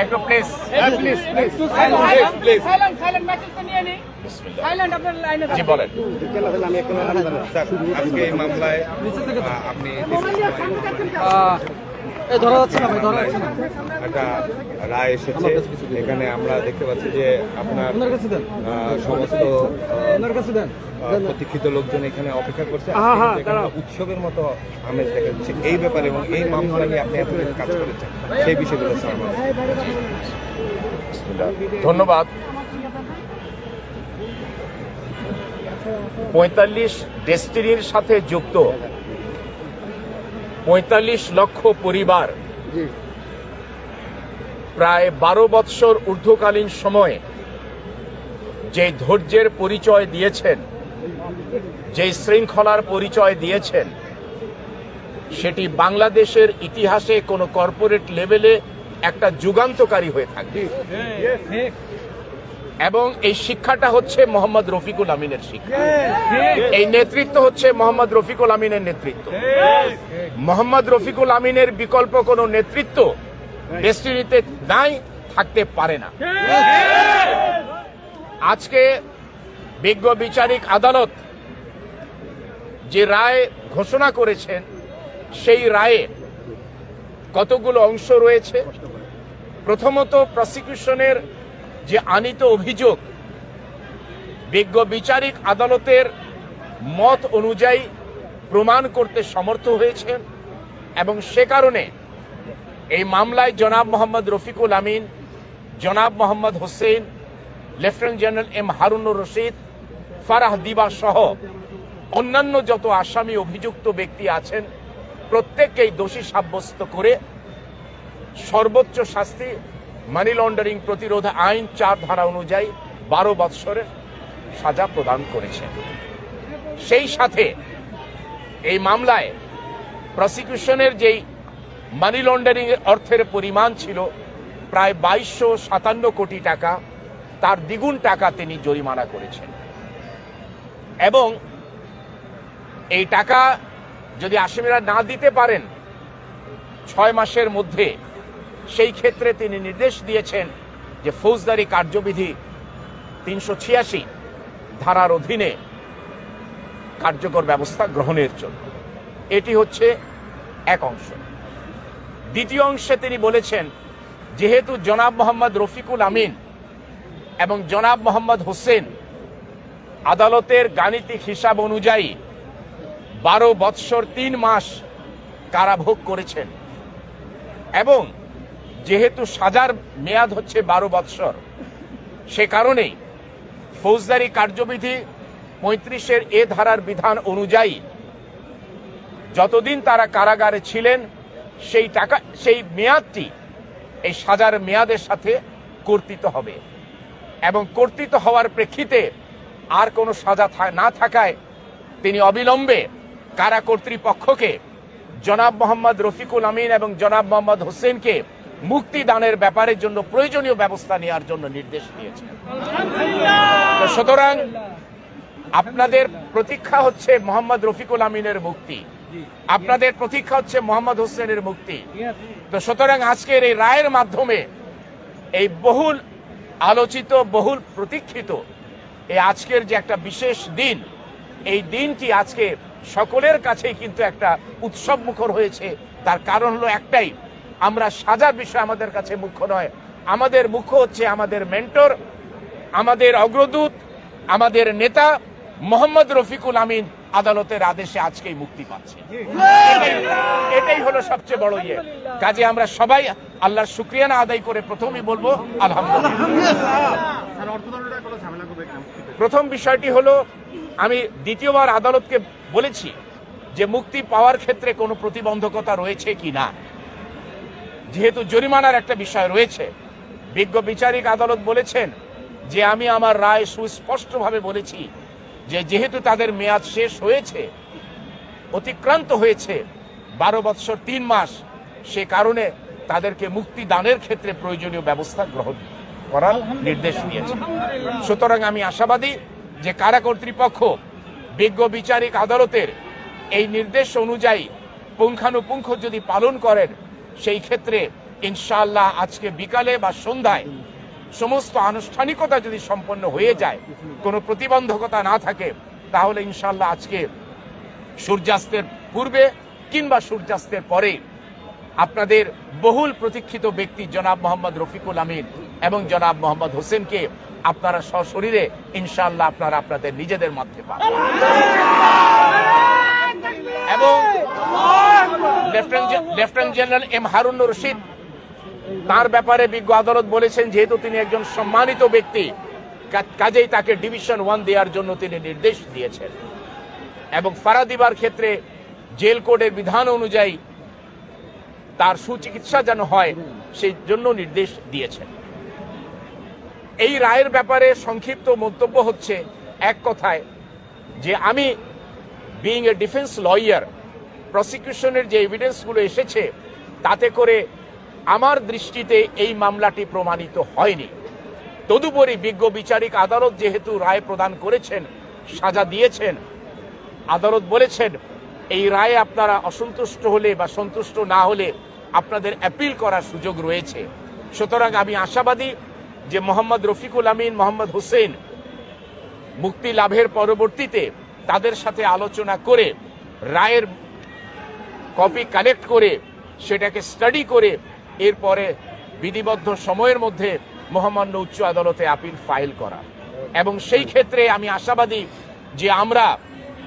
একটু please silent silent মেসেজটা নিয়ে নিই সাইলেন্ট আপনার লাইনে জি বলেন। আজকে এই মামলায় আপনি ধরা যাচ্ছে না ভাই ধরা যাচ্ছে না। একটা রায় এসেছে। এখানে আমরা দেখতে পাচ্ছি যে আপনার সমস্ত ওনার কাছে দেন। আহ, প্রতীক্ষিত লোকজন এখানে অপেক্ষা করছে। উৎসবের মতো আমেজ দেখা যাচ্ছে এই ব্যাপারে এবং এই মামলা নিয়ে আপনি এতদিন কাজ করেছেন সেই বিষয়গুলো ধন্যবাদ। পঁয়তাল্লিশ ডেস্টিনির সাথে যুক্ত। পঁয়তাল্লিশ লক্ষ পরিবার। প্রায় বারো বৎসর ঊর্ধ্বকালীন সময়ে যে ধৈর্যের পরিচয় দিয়েছেন যে শৃঙ্খলার পরিচয় দিয়েছেন সেটি বাংলাদেশের ইতিহাসে কোনো কর্পোরেট লেভেলে একটা যুগান্তকারী হয়ে থাকবে এবং এই শিক্ষাটা হচ্ছে মোহাম্মদ রফিকুল আমিনের শিক্ষা। এই নেতৃত্ব হচ্ছে মোহাম্মদ রফিকুল আমিনের নেতৃত্ব। মোহাম্মদ রফিকুল আমিনের বিকল্প কোনো নেতৃত্ব ডেস্টিনিতে নাই থাকতে পারে না। আজকে বিজ্ঞ বিচারিক আদালত যে রায় ঘোষণা করেছেন সেই রায়ে কতগুলো অংশ রয়েছে? প্রথমত প্রসিকিউশনের যে আনিত অভিযোগ বিজ্ঞ বিচারিক আদালতের মত অনুযায়ী প্রমাণ করতে সমর্থ হয়েছেন এবং সে কারণে এই মামলায় জনাব মোহাম্মদ রফিকুল আমিন, জনাব Mohammad Hossain, lieutenant general M Harunur Rashid, Farah Diba সহ অন্যান্য যত আসামি অভিযুক্ত ব্যক্তি আছেন, প্রত্যেককেই দোষী সাব্যস্ত করে সর্বোচ্চ শাস্তি মানি লন্ডারিং প্রতিরোধ আইন চার ধারা অনুযায়ী বারো বৎসরের সাজা প্রদান করেছে। সেই সাথে এই মামলায় প্রসিকিউশনের যেই মানি লন্ডারিং অর্থের পরিমাণ ছিল প্রায় বাইশশো সাতান্ন কোটি টাকা, তার দ্বিগুণ টাকা তিনি জরিমানা করেছেন। এবং এই টাকা যদি আসামিরা না দিতে পারেন, ছয় মাসের মধ্যে সেই ক্ষেত্রে তিনি নির্দেশ দিয়েছেন যে ফৌজদারি কার্যবিধি তিনশো ছিয়াশি ধারার অধীনে কার্যকর ব্যবস্থা গ্রহণের জন্য। এটি হচ্ছে এক অংশ। দ্বিতীয় অংশে তিনি বলেছেন, যেহেতু জনাব মোহাম্মদ রফিকুল আমিন এবং জনাব মোহাম্মদ হোসেন আদালতের গাণিতিক হিসাব অনুযায়ী বারো বৎসর তিন মাস কারাভোগ করেছেন এবং যেহেতু সাজার মেয়াদ হচ্ছে বারো বৎসর, সে কারণেই ফৌজদারি কার্যবিধি পঁয়ত্রিশের এ ধারার বিধান অনুযায়ী যতদিন তারা কারাগারে ছিলেন, সেই টাকা, সেই মেয়াদটি এই সাজার মেয়াদের সাথে কর্তৃত হবে এবং কর্তৃত হওয়ার প্রেক্ষিতে আর কোনো সাজা না থাকায় তিনি অবিলম্বে কারা কর্তৃপক্ষকে জনাব মোহাম্মদ রফিকুল আমিন এবং জনাব মোহাম্মদ হোসেনকে মুক্তি দানের ব্যাপারের জন্য প্রয়োজনীয় ব্যবস্থা নেওয়ার জন্য নির্দেশ দিয়েছেন তো সুতরাং আপনাদের প্রতীক্ষা হচ্ছে মোহাম্মদ রফিকুল আমিনের মুক্তি। আপনাদের প্রতীক্ষা হচ্ছে মোহাম্মদ হোসেনের মুক্তি। তো সুতরাং আজকের এই রায়ের মাধ্যমে এই বহুল আলোচিত, বহুল প্রতীক্ষিত এই আজকের যে একটা বিশেষ দিন, এই দিনটি আজকে সকলের কাছেই কিন্তু একটা উৎসব মুখর হয়েছে। তার কারণ হলো একটাই আমরা সাজার বিষয় আমাদের কাছে মুখ্য নয়। আমাদের মুখ্য হচ্ছে আমাদের মেন্টর আমাদের অগ্রদূত, আমাদের নেতা মোহাম্মদ রফিকুল আমিন আদালতের আদেশে আজকেই মুক্তি পাচ্ছে। এটাই- হলো সবচেয়ে বড় ইয়ে। কাজে আমরা সবাই আল্লাহর শুক্রিয়া না আদায় করে প্রথমেই বলব, আলহামদুলিল্লাহ। প্রথম বিষয়টি হলো, আমি দ্বিতীয়বার আদালতকে বলেছি যে মুক্তি পাওয়ার ক্ষেত্রে কোনো প্রতিবন্ধকতা রয়েছে কি না যেহেতু জরিমানার একটা বিষয় রয়েছে, বিজ্ঞ বিচারিক আদালত বলেছেন যে আমি আমার রায় সুস্পষ্টভাবে বলেছি যে যেহেতু তাদের মেয়াদ শেষ হয়েছে, অতিক্রান্ত হয়েছে, বারো বৎসর তিন মাস, সে কারণে তাদেরকে মুক্তি দানের ক্ষেত্রে প্রয়োজনীয় ব্যবস্থা গ্রহণ করার নির্দেশ দিয়েছে। সুতরাং আমি আশাবাদী যে কারা কর্তৃপক্ষ, বিজ্ঞ বিচারিক আদালতের এই নির্দেশ অনুযায়ী পুঙ্খানুপুঙ্খ যদি পালন করেন সেই ক্ষেত্রে ইনশাআল্লাহ আজকে বিকালে বা সন্ধ্যায় সমস্ত আনুষ্ঠানিকতা যদি সম্পন্ন হয়ে যায়, কোনো প্রতিবন্ধকতা না থাকে, তাহলে ইনশাল্লাহ আজকে সূর্যাস্তের পূর্বে কিংবা সূর্যাস্তের পরে আপনাদের বহুল প্রতীক্ষিত ব্যক্তি জনাব মোহাম্মদ রফিকুল আমিন এবং জনাব মোহাম্মদ হোসেনকে আপনারা সশরীরে ইনশাল্লাহ আপনারা আপনাদের নিজেদের মধ্যে পাবেন। এবং lieutenant general M Harun Rashid তার ব্যাপারে বিজ্ঞ আদালত বলেছেন, যেহেতু তিনি একজন সম্মানিত ব্যক্তি কাজেই তাকে ডিভিশন ওয়ান দেওয়ার জন্য তিনি নির্দেশ দিয়েছেন। এবং ফারাদিবার ক্ষেত্রে জেল কোডের বিধান অনুযায়ী তার সুচিকিৎসা যেন হয়, সেই জন্য নির্দেশ দিয়েছেন। এই রায়ের ব্যাপারে সংক্ষিপ্ত মন্তব্য হচ্ছে এক কথায় যে আমি বিইং এ ডিফেন্স লয়ার প্রসিকিউশনের যে এভিডেন্সগুলো এসেছে, তাতে করে আমার দৃষ্টিতে এই মামলাটি প্রমাণিত হয়নি। তদুপরি বিজ্ঞ বিচারিক আদালত যেহেতু রায় প্রদান করেছেন, সাজা দিয়েছেন, আদালত বলেছেন, এই রায়ে আপনারা অসন্তুষ্ট হলে বা সন্তুষ্ট না হলে আপনাদের অ্যাপিল করার সুযোগ রয়েছে। সুতরাং আমি আশাবাদী যে মোহাম্মদ রফিকুল আমিন, মোহাম্মদ হোসেন মুক্তি লাভের পরবর্তীতে তাদের সাথে আলোচনা করে রায়ের কপি কালেক্ট করে সেটাকে স্টাডি করে এরপরে বিধিবদ্ধ সময়ের মধ্যে মহামান্য উচ্চ আদালতে আপিল ফাইল করা। এবং সেই ক্ষেত্রে আমি আশাবাদী যে আমরা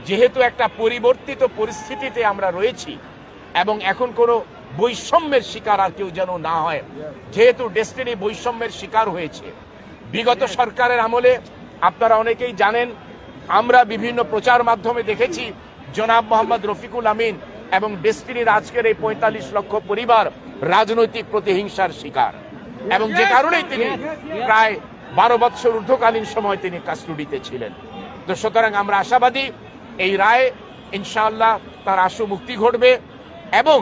যেহেতু একটা পরিবর্তিত পরিস্থিতিতে আমরা রয়েছি এবং এখন কোনো বৈষম্যের শিকার আর কেউ যেন না হয়, যেহেতু ডেস্টিনি বৈষম্যের শিকার হয়েছে। বিগত সরকারের আমলে আপনারা অনেকেই জানেন, আমরা বিভিন্ন প্রচার মাধ্যমে দেখেছি, জনাব মোহাম্মদ রফিকুল আমিন এবং ডেস্টিনির আজকের এই পঁয়তাল্লিশ লক্ষ পরিবার রাজনৈতিক প্রতিহিংসার শিকার। এবং যে কারণেই তিনি প্রায় বারো বৎসর ঊর্ধ্বকালীন সময় তিনি কাস্টডিতে ছিলেন। তো সুতরাং আমরা আশাবাদী এই রায় ইনশাআল্লাহ তার আশু মুক্তি ঘটবে এবং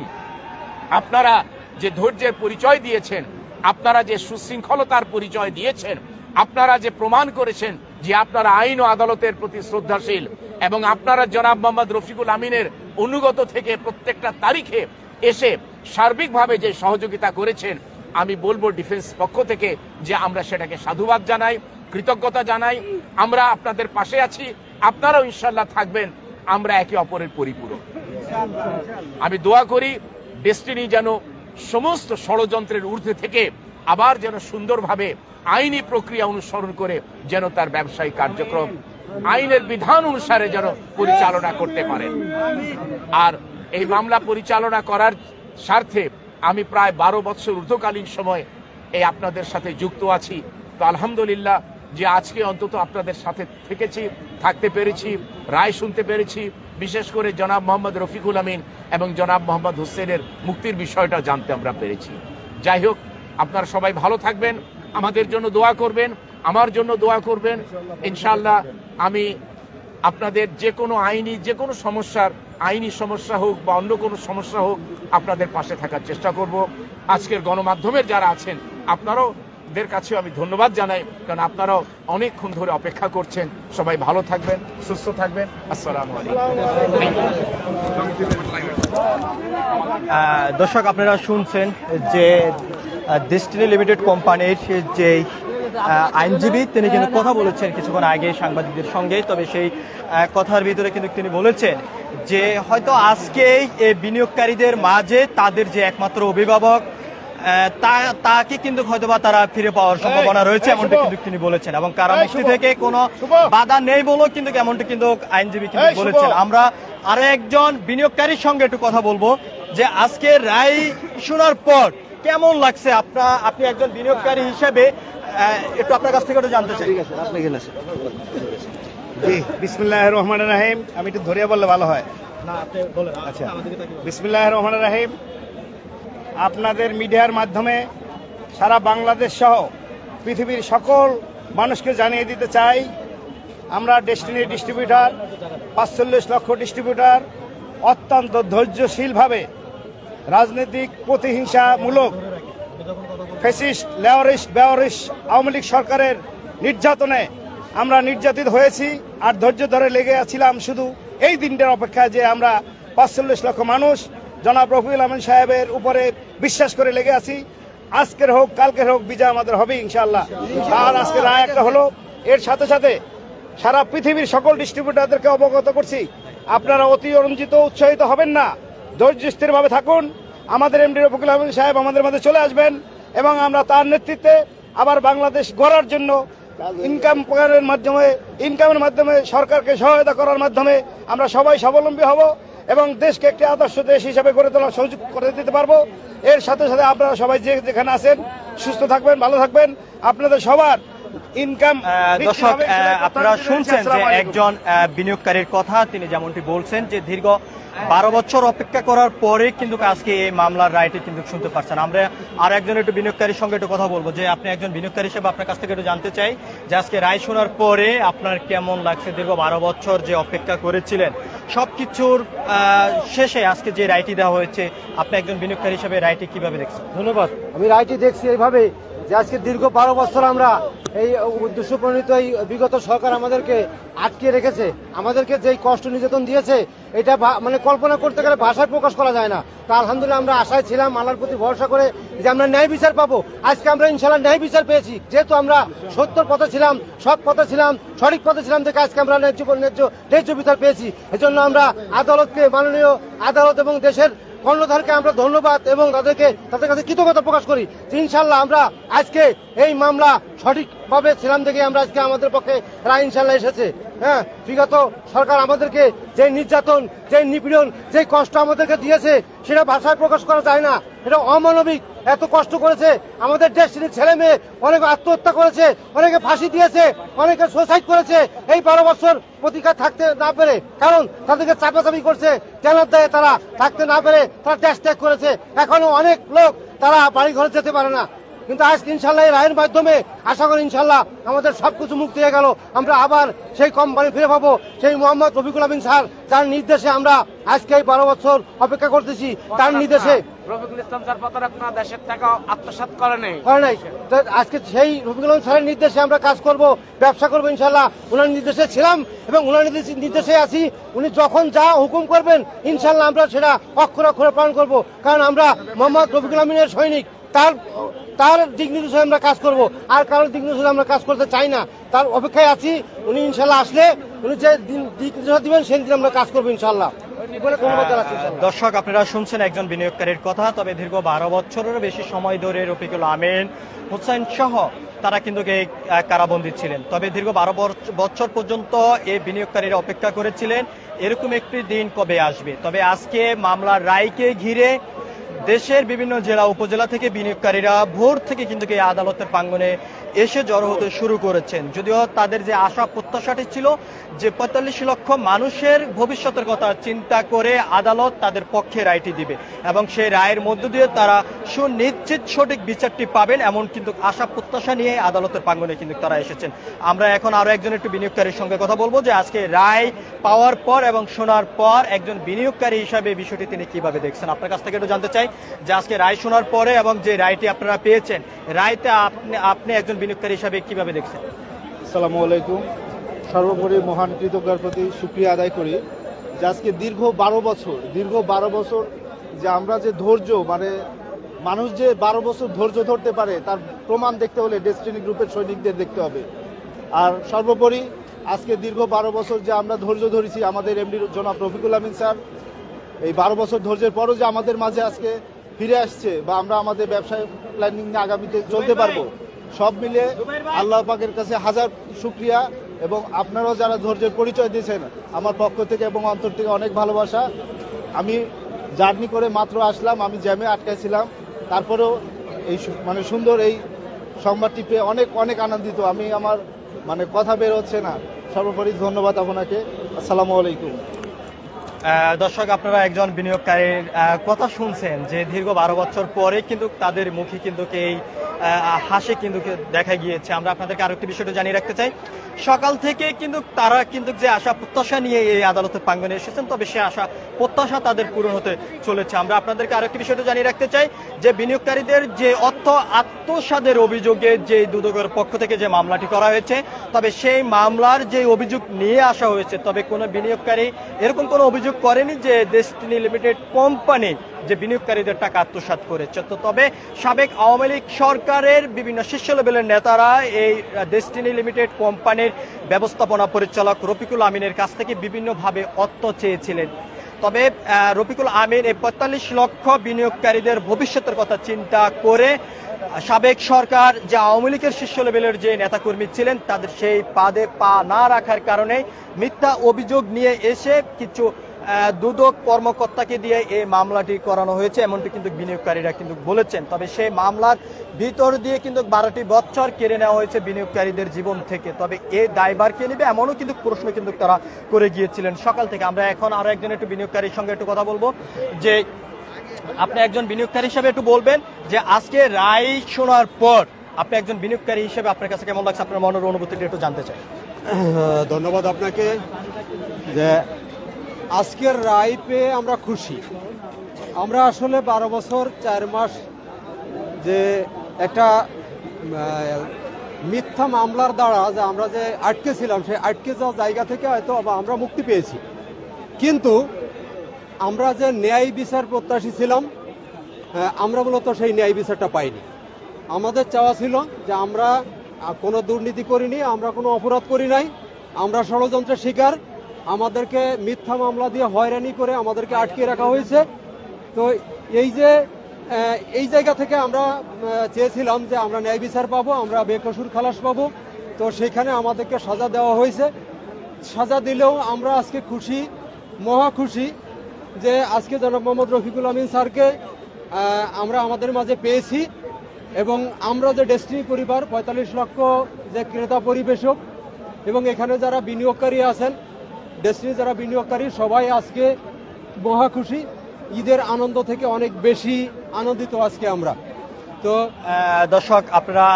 আপনারা যে ধৈর্যের পরিচয় দিয়েছেন, আপনারা যে সুশৃঙ্খলতার পরিচয় দিয়েছেন, আপনারা যে প্রমাণ করেছেন যে আপনারা আইন ও আদালতের প্রতি শ্রদ্ধাশীল এবং আপনারা জনাব মোহাম্মদ রফিকুল আমিনের অনুগত থেকে প্রত্যেকটা তারিখে এসে সার্বিকভাবে যে সহযোগিতা করেছেন, আমি বলব ডিফেন্স পক্ষ থেকে যে আমরা সেটাকে সাধুবাদ জানাই, কৃতজ্ঞতা জানাই। আমরা আপনাদের পাশে আছি, আপনারাও ইনশাল্লাহ থাকবেন, আমরা একে অপরের পরিপূরক। আমি দোয়া করি ডেস্টিনি যেন সমস্ত ষড়যন্ত্রের ঊর্ধ্বে থেকে আবার যেন সুন্দরভাবে আইনি প্রক্রিয়া অনুসরণ করে যেন তার ব্যবসায়িক কার্যক্রম আইনের বিধান অনুসারে যেন পরিচালনা করতে পারেন। আর এই মামলা পরিচালনা করার স্বার্থে আমি প্রায় বারো বছর ঊর্ধ্বকালীন সময় এই আপনাদের সাথে যুক্ত আছি। তো আলহামদুলিল্লাহ যে আজকে অন্তত আপনাদের সাথে থেকেছি, থাকতে পেরেছি, রায় শুনতে পেরেছি, বিশেষ করে জনাব মোহাম্মদ রফিকুল আমিন এবং জনাব মোহাম্মদ হোসেনের মুক্তির বিষয়টা জানতে আমরা পেরেছি। যাই হোক, আপনারা সবাই ভালো থাকবেন, আমাদের জন্য দোয়া করবেন আমার জন্য দোয়া করবেন। ইনশাল্লাহ আমি আপনাদের যে কোনো আইনি, যে কোনো সমস্যার, আইনি সমস্যা হোক বা অন্য কোনো সমস্যা হোক, আপনাদের পাশে থাকার চেষ্টা করব। আজকের গণমাধ্যমের যারা আছেন, আপনারাও দের কাছেও আমি ধন্যবাদ জানাই, কারণ আপনারাও অনেকক্ষণ ধরে অপেক্ষা করছেন। সবাই ভালো থাকবেন, সুস্থ থাকবেন। আসসালাম দর্শক, আপনারা শুনছেন যে ডেস্টিনি লিমিটেড কোম্পানির যে আইনজীবী তিনি কিন্তু কথা বলেছেন কিছুক্ষণ আগে সাংবাদিকদের সঙ্গে তবে সেই কথার ভিতরে কিন্তু তিনি বলেছেন যে হয়তো আজকেই এই বিনিয়োগকারীদের মাঝে তাদের যে একমাত্র অভিভাবক তাকে কিন্তু হয়তোবা তারা ফিরে পাওয়ার সম্ভাবনা রয়েছে এমনটা কিন্তু তিনি বলেছেন। এবং কারামুক্তি থেকে কোনো বাধা নেই বলেও কিন্তু এমনটা কিন্তু আইনজীবী কিন্তু বলেছেন। আমরা আরও একজন বিনিয়োগকারীর সঙ্গে একটু কথা বলব যে আজকে রায় শোনার পর কেমন লাগছে? আপনার আপনি একজন বিনিয়োগকারী হিসেবে একটু আপনার কাছ থেকে একটু জানতে চাই। জি বিসমিল্লাহ রহমান রাহিম। আমি একটু ধরিয়া বললে ভালো হয়। আপনি আচ্ছা। বিসমিল্লাহ রহমান রাহিম। আপনাদের মিডিয়ার মাধ্যমে সারা বাংলাদেশ সহ পৃথিবীর সকল মানুষকে জানিয়ে দিতে চাই আমরা ডেস্টিনি ডিস্ট্রিবিউটার পাঁচচল্লিশ লক্ষ ডিস্ট্রিবিউটার অত্যন্ত ধৈর্যশীলভাবে রাজনৈতিক প্রতিহিংসামূলক ফেসিস্ট লেওয়ারিস্ট বেওয়ারিস্ট আওয়ামী লীগ সরকারের নির্যাতনে আমরা নির্যাতিত হয়েছি আর ধৈর্য ধরে লেগে আছিলাম শুধু এই দিনটার অপেক্ষায় যে আমরা পাঁচচল্লিশ লক্ষ মানুষ জনাব রফিউল আহমেদ সাহেবের উপরে বিশ্বাস করে লেগে আছি। আজকের হোক, কালকের হোক, বিজয় আমাদের হবে ইনশাল্লাহ আর আজকে রায় একটা হলো, এর সাথে সাথে সারা পৃথিবীর সকল ডিস্ট্রিবিউটারদেরকে অবগত করছি। আপনারা অতি অরঞ্জিত, উৎসাহিত হবেন না। ধৈর্য স্থিরভাবে থাকুন। আমাদের এমডি রফিকুল আহমেদ সাহেব আমাদের মধ্যে চলে আসবেন। এবং আমরা তার নেতৃত্বে আবার বাংলাদেশ গড়ার জন্য ইনকাম প্ল্যানের মাধ্যমে ইনকামের মাধ্যমে সরকারকে সহায়তা করার মাধ্যমে আমরা সবাই স্বাবলম্বী হব এবং দেশকে একটি আদর্শ দেশ হিসাবে গড়ে তোলার সুযোগ করে দিতে পারব। এর সাথে সাথে আপনারা সবাই যে যেখানে আছেন, সুস্থ থাকবেন, ভালো থাকবেন। আপনাদের সবার ইনকাম দর্শক আপনারা শুনছেন যে একজন বিনিয়োগকারীর কথা তিনি যেমনটি বলছেন যে দীর্ঘ বারো বছর অপেক্ষা করার পরে কিন্তু আজকে এই মামলার রায়টি কিন্তু শুনতে পারছেন। আমরা আর একজন একটু বিনিয়োগকারীর সঙ্গে একটু কথা বলব যে আপনি একজন বিনিয়োগকারী হিসেবে আপনার কাছ থেকে একটু জানতে চাই যে আজকে রায় শোনার পরে আপনার কেমন লাগছে দীর্ঘ বারো বছর যে অপেক্ষা করেছিলেন? সবকিছুর আহ, শেষে আজকে যে রায়টি দেওয়া হয়েছে আপনি একজন বিনিয়োগকারী হিসেবে রায়টি কীভাবে দেখছেন? ধন্যবাদ। আমি রায়টি দেখছি এইভাবে যে আজকে দীর্ঘ বারো বছর আমরা এই উদ্দেশ্য প্রণীত, এই বিগত সরকার আমাদেরকে আটকে রেখেছে, আমাদেরকে যেই কষ্ট নির্যাতন দিয়েছে, এটা মানে কল্পনা করতে গেলে ভাষায় প্রকাশ করা যায় না। তা আলহামদুলিল্লাহ আমরা আশায় ছিলাম, আল্লাহর প্রতি ভরসা করে যে আমরা ন্যায় বিচার পাবো। আজকে আমরা ইনশাল্লাহ ন্যায় বিচার পেয়েছি। যেহেতু আমরা সত্যর পথে ছিলাম, সৎ পথে ছিলাম, সঠিক পথে ছিলাম দেখে আজকে আমরা ন্যায্য ন্যায্য ন্যায্য বিচার পেয়েছি। এজন্য আমরা আদালতকে মাননীয় আদালত এবং দেশের কর্ণধারকে আমরা ধন্যবাদ এবং তাদেরকে, তাদের কাছে কৃতজ্ঞতা প্রকাশ করি ইনশাল্লাহ আমরা আজকে এই মামলা সঠিকভাবে ছিলাম দেখে আমরা আজকে আমাদের পক্ষে রায় ইনশাল্লাহ এসেছে। হ্যাঁ বিগত সরকার আমাদেরকে যে নির্যাতন, যে নিপীড়ন, যে কষ্ট আমাদেরকে দিয়েছে, সেটা ভাষায় প্রকাশ করা যায় না। এটা অমানবিক এত কষ্ট করেছে, আমাদের দেশের ছেলে মেয়ে অনেকে আত্মহত্যা করেছে, অনেকে ফাঁসি দিয়েছে, অনেকে সুসাইড করেছে। এই বারো বছর প্রতিকার থাকতে না পেরে, কারণ তাদেরকে চাপাচাপি করছে, জানার দেয় তারা থাকতে না পেরে তারা দেশ ত্যাগ করেছে। এখনও অনেক লোক তারা বাড়ি ঘরে যেতে পারে না। কিন্তু আজকে ইনশাল্লাহ এই রায়ের মাধ্যমে আশা করি ইনশাল্লাহ আমাদের সবকিছু মুক্তি হয়ে গেল। আমরা আবার সেই কোম্পানি ফিরে পাবো, সেই মোহাম্মদ রফিকুল আমিন স্যার, যার নির্দেশে আমরা আজকে এই বারো বছর অপেক্ষা করতেছি। তার নির্দেশে রফিকুল ইসলাম স্যার প্রতারক না, দেশের টাকা আত্মসাৎ করে নেই। করে নাই। আজকে সেই রফিকুল আলম স্যারের নির্দেশে আমরা কাজ করব, ব্যবসা করব ইনশাল্লাহ ওনার নির্দেশে ছিলাম এবং ওনার নির্দেশে- নির্দেশে আছি। উনি যখন যা হুকুম করবেন ইনশাল্লাহ আমরা সেটা অক্ষর অক্ষরে পালন করব। কারণ আমরা মোহাম্মদ রফিকুল আমিনের সৈনিক। তার তার দিক নির্দেশে আমরা কাজ করব। আর কারোর দিক নির্দেশে আমরা কাজ করতে চাই না। তার অপেক্ষায় আছি। উনি ইনশাল্লাহ আসলে উনি যে দিক নির্দেশনা দিবেন সেই দিন আমরা কাজ করব ইনশাল্লাহ দর্শক, আপনারা শুনছেন একজন বিনিয়োগকারীর কথা, তবে দীর্ঘ বারো বছরেরও বেশি সময় ধরে রফিকুল আমিন হুসাইন সহ তারা কিন্তু কারাবন্দী ছিলেন। তবে দীর্ঘ বারো বছর পর্যন্ত এই বিনিয়োগকারীরা অপেক্ষা করেছিলেন, এরকম একটি দিন কবে আসবে? তবে আজকে মামলার রায়কে ঘিরে দেশের বিভিন্ন জেলা, উপজেলা থেকে বিনিয়োগকারীরা ভোর থেকে কিন্তু এই আদালতের প্রাঙ্গনে এসে জড়ো হতে শুরু করেছেন। যদিও তাদের যে আশা প্রত্যাশাটি ছিল যে পঁয়তাল্লিশ লক্ষ মানুষের ভবিষ্যতের কথা চিন্তা করে আদালত তাদের পক্ষে রায়টি দিবে এবং সেই রায়ের মধ্য দিয়ে তারা সুনিশ্চিত সঠিক বিচারটি পাবেন এমন কিন্তু আশা প্রত্যাশা নিয়ে আদালতের প্রাঙ্গনে কিন্তু তারা এসেছেন। আমরা এখন আরও একজন একটু বিনিয়োগকারীর সঙ্গে কথা বলব যে আজকে রায় পাওয়ার পর এবং শোনার পর একজন বিনিয়োগকারী হিসাবে বিষয়টি তিনি কীভাবে দেখছেন? আপনার কাছ থেকে একটু জানতে চাই যে আজকে রায় শোনার পরে এবং যে রায়টি আপনারা পেয়েছেন রায়তে আপনি আপনি একজন বিনিয়োগকারী হিসাবে কীভাবে দেখছেন? আসসালামু আলাইকুম। সর্বোপরি মহান কৃতজ্ঞার প্রতি সুক্রিয়া আদায় করি। যে আজকে দীর্ঘ বারো বছর, দীর্ঘ বারো বছর যে আমরা যে ধৈর্য মানে মানুষ যে বারো বছর ধৈর্য ধরতে পারে, তার প্রমাণ দেখতে হলে ডেস্টিনি গ্রুপের সৈনিকদের দেখতে হবে। আর সর্বোপরি আজকে দীর্ঘ বারো বছর যে আমরা ধৈর্য ধরেছি আমাদের এমডি জনাব রফিকুল আমিন স্যার, এই বারো বছর ধৈর্যের পরও যে আমাদের মাঝে আজকে ফিরে আসছে বা আমরা আমাদের ব্যবসায় প্ল্যানিং আগামীতে চলতে পারব। সব মিলে আল্লাহ পাকের কাছে হাজার শুক্রিয়া এবং আপনারাও যারা ধৈর্যের পরিচয় দিয়েছেন আমার পক্ষ থেকে এবং অন্তর থেকে অনেক ভালোবাসা। আমি জার্নি করে মাত্র আসলাম, আমি জ্যামে আটকাইছিলাম। তারপরেও এই মানে সুন্দর এই সংবাদটি পেয়ে অনেক অনেক আনন্দিত। আমি আমার মানে কথা বের হচ্ছে না। সর্বোপরি ধন্যবাদ আপনাকে। আসসালামু আলাইকুম। দর্শক, আপনারা একজন বিনিয়োগকারীর কথা শুনছেন যে দীর্ঘ বারো বছর পরে কিন্তু তাদের মুখে কিন্তু এই হাসি কিন্তু দেখা গিয়েছে। আমরা আপনাদেরকে আরও একটি বিষয়টা জানিয়ে রাখতে চাই। সকাল থেকে কিন্তু তারা কিন্তু যে আশা, প্রত্যাশা নিয়ে এই আদালতের প্রাঙ্গনে এসেছেন, তবে সে আশা, প্রত্যাশা তাদের পূরণ হতে চলেছে। আমরা আপনাদেরকে আরও একটি বিষয়টা জানিয়ে রাখতে চাই, যে বিনিয়োগকারীদের যে অর্থ আত্মসাদের অভিযোগে যে দুদকের পক্ষ থেকে যে মামলাটি করা হয়েছে, তবে সেই মামলার যে অভিযোগ নিয়ে আসা হয়েছে, তবে কোনো বিনিয়োগকারী এরকম কোনো অভিযোগ করেনি যে ডেস্টিনি লিমিটেড কোম্পানি যে বিনিয়োগকারীদের টাকা আত্মসাৎ করেছে। তো তবে সাবেক আওয়ামী লীগ সরকারের বিভিন্ন শীর্ষ লেভেলের নেতারা এই ডেস্টিনি লিমিটেড কোম্পানির ব্যবস্থাপনা পরিচালক রফিকুল আমিনের কাছ থেকে বিভিন্নভাবে অর্থ চেয়েছিলেন। তবে রফিকুল আমিন এই পঁয়তাল্লিশ লক্ষ বিনিয়োগকারীদের ভবিষ্যতের কথা চিন্তা করে সাবেক সরকার যে আওয়ামী লীগের শীর্ষ লেভেলের যে নেতাকর্মী ছিলেন, তাদের সেই পাদে পা না রাখার কারণে মিথ্যা অভিযোগ নিয়ে এসে কিছু দুদক কর্মকর্তাকে দিয়ে এই মামলাটি করানো হয়েছে, এমনটি কিন্তু বিনিয়োগকারীরা কিন্তু বলেছেন। তবে সেই মামলার ভিতর দিয়ে কিন্তু বারোটি বছর কেড়ে নেওয়া হয়েছে বিনিয়োগকারীদের জীবন থেকে। তবে এই দায়বার কে নেবে এমনও কিন্তু প্রশ্ন কিন্তু তারা করে গিয়েছিলেন। সকাল থেকে আমরা এখন আরও একজন একটু বিনিয়োগকারীর সঙ্গে একটু কথা বলব। যে আপনি একজন বিনিয়োগকারী হিসেবে একটু বলবেন যে আজকে রায় শোনার পর আপনি একজন বিনিয়োগকারী হিসেবে আপনার কাছে কেমন লাগছে? আপনার মনের অনুভূতিটা একটু জানতে চাই। ধন্যবাদ আপনাকে যে আজকের রায় পেয়ে আমরা খুশি। আমরা আসলে বারো বছর, চার মাস যে একটা মিথ্যা মামলার দ্বারা যে আমরা যে আটকে ছিলাম, সেই আটকে যাওয়া জায়গা থেকে হয়তো আমরা মুক্তি পেয়েছি। কিন্তু আমরা যে ন্যায় বিচার প্রত্যাশী ছিলাম আমরা মূলত সেই ন্যায় বিচারটা পাইনি। আমাদের চাওয়া ছিল যে আমরা কোনো দুর্নীতি করিনি, আমরা কোনো অপরাধ করি নাই, আমরা ষড়যন্ত্রের শিকার আমাদেরকে মিথ্যা মামলা দিয়ে হয়রানি করে আমাদেরকে আটকে রাখা হয়েছে। তো এই যে এই জায়গা থেকে আমরা চেয়েছিলাম যে আমরা ন্যায় বিচার পাবো, আমরা বেকসুর খালাস পাবো। তো সেখানে আমাদেরকে সাজা দেওয়া হয়েছে। সাজা দিলেও আমরা আজকে খুশি, মহা খুশি যে আজকে জনাব মোহাম্মদ রফিকুল আমিন স্যারকে আমরা আমাদের মাঝে পেয়েছি এবং আমরা যে ডেস্টিনি পরিবার, পঁয়তাল্লিশ লক্ষ যে ক্রেতা পরিবেশক এবং এখানে যারা বিনিয়োগকারী আছেন ডেস্টিনি যারা বিনিয়োগকারী সবাই আজকে মহাখুশি ঈদের আনন্দ থেকে অনেক বেশি আনন্দিত আজকে আমরা। তো দর্শক, আপনারা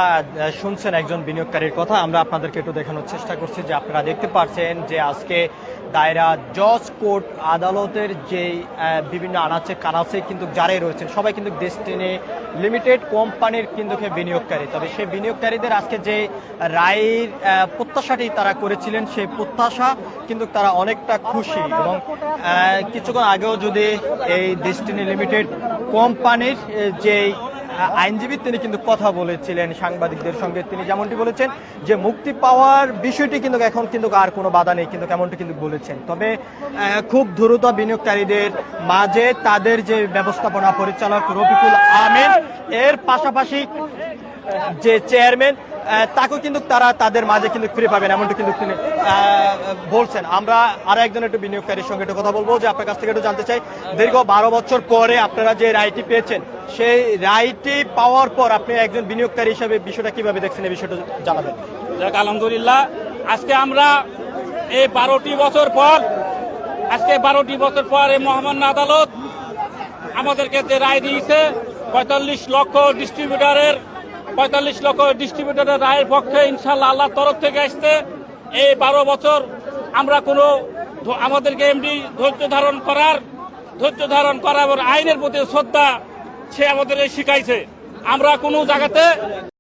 শুনছেন একজন বিনিয়োগকারীর কথা। আমরা আপনাদেরকে একটু দেখানোর চেষ্টা করছি যে আপনারা দেখতে পাচ্ছেন যে আজকে দায়রা জজ কোর্ট আদালতের যে বিভিন্ন আনাচে কানাচে কিন্তু যারাই রয়েছেন। সবাই কিন্তু ডেস্টিনি লিমিটেড কোম্পানির কিন্তু বিনিয়োগকারী। তবে সেই বিনিয়োগকারীদের আজকে যে রায়ের প্রত্যাশাটি তারা করেছিলেন, সেই প্রত্যাশা কিন্তু তারা অনেকটা খুশি এবং কিছুক্ষণ আগেও যদি এই ডেস্টিনি লিমিটেড কোম্পানির যেই আইনজীবী তিনি কিন্তু কথা বলেছিলেন সাংবাদিকদের সঙ্গে। তিনি যেমনটি বলেছেন যে মুক্তি পাওয়ার বিষয়টি কিন্তু এখন কিন্তু আর কোনো বাধা নেই, কিন্তু কেমনটি কিন্তু বলেছেন। তবে খুব দ্রুত বিনিয়োগকারীদের মাঝে তাদের যে ব্যবস্থাপনা পরিচালক রফিকুল আমিন, এর পাশাপাশি যে চেয়ারম্যান তাকেও কিন্তু তারা তাদের মাঝে কিন্তু ফিরে পাবেন, এমনটি কিন্তু তিনি বলছেন। আমরা আরও একজন একটু বিনিয়োগকারীর সঙ্গে একটু কথা বলব যে আপনার কাছ থেকে একটু জানতে চাই। দীর্ঘ বারো বছর পরে আপনারা যে রায়টি পেয়েছেন, সেই রায়টি পাওয়ার পর আপনি একজন বিনিয়োগকারী হিসেবে বিষয়টা কীভাবে দেখছেন, এই বিষয়টা জানাবেন। আলহামদুলিল্লাহ। আজকে আমরা এই বারোটি বছর পর, আজকে বারোটি বছর পর এই মহামান্য আদালত আমাদেরকে যে রায় দিয়েছে, পঁয়তাল্লিশ লক্ষ ডিস্ট্রিবিউটারের পঁয়তাল্লিশ লক্ষ ডিস্ট্রিবিউটারের রায়ের পক্ষে ইনশাল্লাহ আল্লাহর তরফ থেকে আসছে এই বারো বছর আমরা কোনো আমাদেরকে এমডি ধৈর্য ধারণ করার, ধৈর্য ধারণ করা এবং আইনের প্রতি শ্রদ্ধা সে আমাদের শিখাইছে। আমরা কোনো জায়গাতে